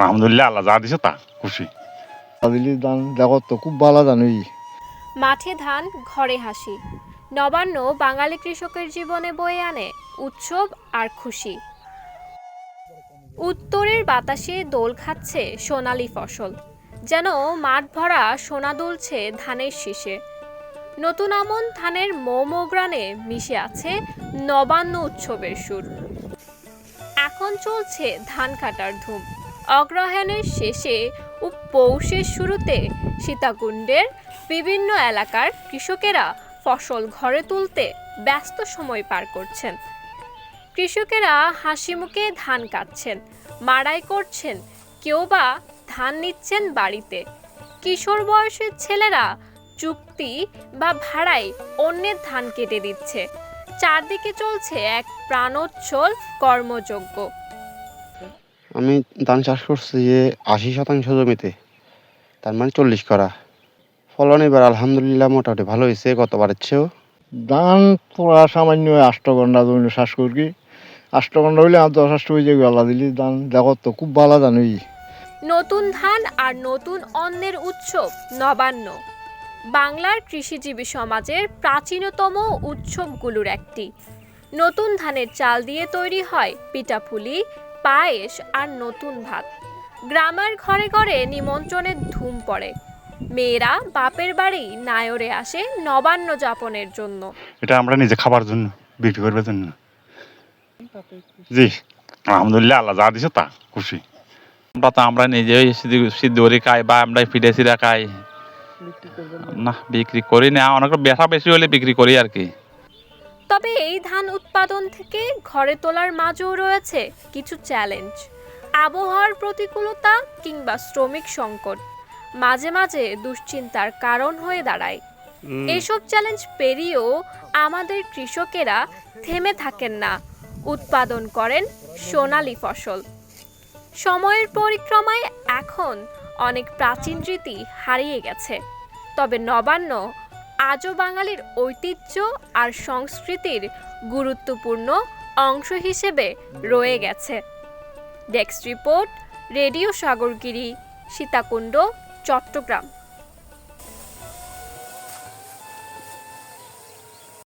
আলহামদুলিল্লাহ আল্লাহ যা দিছে তা খুশি। দান জগৎ তো খুব ভালো জানুই মাঠে ধান ঘরে হাসি। নবান্ন বাঙালি কৃষকের জীবনে বয়ে আনে উৎসব আর খুশি। উত্তরের বাতাসে দোল খাচ্ছে সোনালি ফসল। যেন মাঠ ভরা সোনা দুলছে ধানের শীষে। নতুন আমন ধানের মোমোগ্রানে মিশে আছে নবান্ন উৎসবের সুর। এখন চলছে ধান কাটার ধুম। অগ্রহায়ণের শেষে ও পৌষের শুরুতে সীতাকুণ্ডের বিভিন্ন এলাকার কৃষকেরা ফসল ঘরে তুলতে ব্যস্ত সময় পার করছেন। কৃষকেরা হাসি মুখে ধান কাটছেন, মাড়াই করছেন, কেউ বা ধান নিচ্ছেন বাড়িতে। কিশোর বয়সের ছেলেরা চুক্তি বা ভাড়ায় অন্যের ধান কেটে দিচ্ছে। চারদিকে চলছে এক প্রাণোচ্ছল কর্মযজ্ঞ। আমি ধান চাষ করছি যে আশি শতাংশ জমিতে তার মানে চল্লিশ করা। ফলন এবার আলহামদুলিল্লাহ মোটামুটি ভালো হয়েছে গতবারের চেয়েও। ধান তোরা সামান্য আষ্ট ঘণ্টা জমি শ্বাস করি। আষ্ট ঘণ্টা হইলে আর দশ আষ্ট হয়ে যাবে দিলি ধান জগৎ তো খুব ভালো জানুই নতুন ধান আর নতুন অন্নের উৎসব নবান্ন। বাংলার কৃষিজীবী সমাজের প্রাচীনতম উৎসবগুলোর একটি। নতুন ধানের চাল দিয়ে তৈরি হয় পিঠাপুলি পায়েস আর নতুন ভাত। গ্রামের ঘরে ঘরে নিমন্ত্রণের ধুম পড়ে। মেয়েরা বাপের বাড়ি নায়রে আসে নবান্ন যাপনের জন্য। এটা আমরা নিজে খাবার জন্য বিক্রি করবার জন্য। জি আলহামদুলিল্লাহ আল্লাহ যা দিছে তা খুশি। আমরা তো আমরা নিজেই সিদ্ধ- সিদ্ধ করে খাই বা আমরা ফিটে সিরা খাই। না। বিক্রি করি না অনেক বেচা বেশি হলে বিক্রি করি আর কি। তবে এই ধান উৎপাদন থেকে ঘরে তোলার মাঝেও রয়েছে কিছু চ্যালেঞ্জ আবহাওয়ার প্রতিকূলতা কিংবা শ্রমিক সংকট মাঝে মাঝে দুশ্চিন্তার কারণ হয়ে দাঁড়ায়। এসব চ্যালেঞ্জ পেরিয়েও আমাদের কৃষকেরা থেমে থাকেন না। উৎপাদন করেন সোনালী ফসল। সময়ের পরিক্রমায় এখন অনেক প্রাচীন রীতি হারিয়ে গেছে। তবে নবান্ন আজও বাঙালির ঐতিহ্য আর সংস্কৃতির গুরুত্বপূর্ণ অংশ হিসেবে রয়ে গেছে। Desk report, radio Sagargiri, Sitakunda, Chattogram.